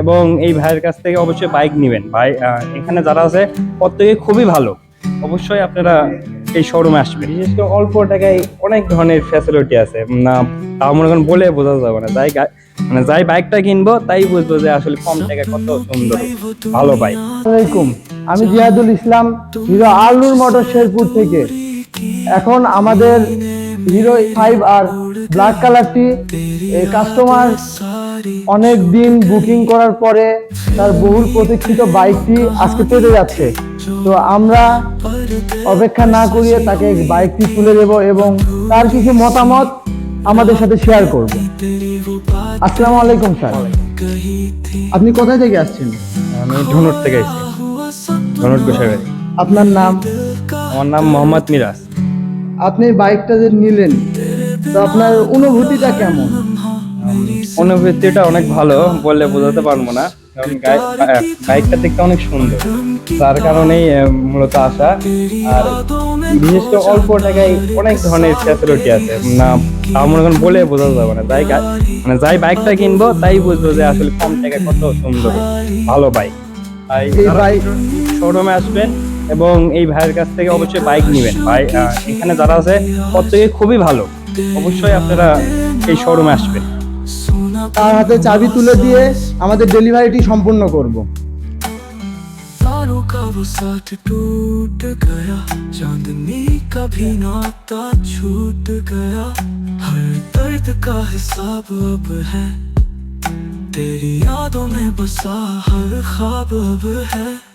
এবং এই ভাইয়ের কাছ থেকে অবশ্যই বাইক নেবেন। ভাই এখানে যারা আছে প্রত্যেকে খুবই ভালো। অবশ্যই আপনারা এই শোরুমে আসবেন। বিশেষ করে অল্প টাকায় অনেক ধরনের ফ্যাসিলিটি আছে। না, তাও মনে করেন বলে বোঝা যাবে না। যাই মানে যাই বাইকটা কিনবো, তাই বুঝব যে আসলে কম টাকায় কত সুন্দর, ভালো বাইক আসসালামাইকুম আমি জিয়াদুল ইসলাম, হিরো আলুর মোটর শেরপুর থেকে। এখন আমাদের হিরো ফাইভ আর ব্ল্যাক কালারটি কাস্টমার অনেক দিন বুকিং করার পরে তার বহুল প্রতীক্ষিত বাইকটি আজকে পেতে যাচ্ছে। তো আমরা অপেক্ষা না করিয়ে তাকে বাইকটি তুলে দেব এবং তার কিছু মতামত আমাদের সাথে শেয়ার করব। আসসালামু আলাইকুম স্যার। আপনি কোথায় থেকে আসছেন? আমি ধনুর থেকে এসেছি। ধনুর গোসাইবাড়ি। আপনার নাম? আমার নাম মোহাম্মদ মিরাজ। আপনি বাইকটা যে নিলেন তো আপনার অনুভূতিটা কেমন? অনুভূতিটা অনেক ভালো বললে বোঝাতে পারব না কারণ বাইকটা দেখতে অনেক সুন্দর। তার কারণেই মূলত আসা আর বিশেষ করে অল্প টাকায় অনেক ধরনের ফ্যাসিলিটি আছে। না তাও মনে করেন বলে বোঝা যাবে না যাই মানে যাই বাইকটা কিনবো তাই বুঝব যে আসলে কম টাকায় কত সুন্দর ভালো বাইক তাই বাইক শোরুমে আসবেন এবং এই ভাইয়ের কাছ থেকে অবশ্যই বাইক নেবেন। ভাই এখানে যারা আছে প্রত্যেকে খুবই ভালো। অবশ্যই আপনারা এই শোরুমে আসবেন। তার হাতে চাবি তুলে দিয়ে আমাদের ডেলিভারিটি সম্পূর্ণ করব तारों का वो साथ टूट गया चांदनी का भी नाता छूट गया हर दर्द का हिसाब अब है तेरी यादों में बसा हर ख्वाब अब है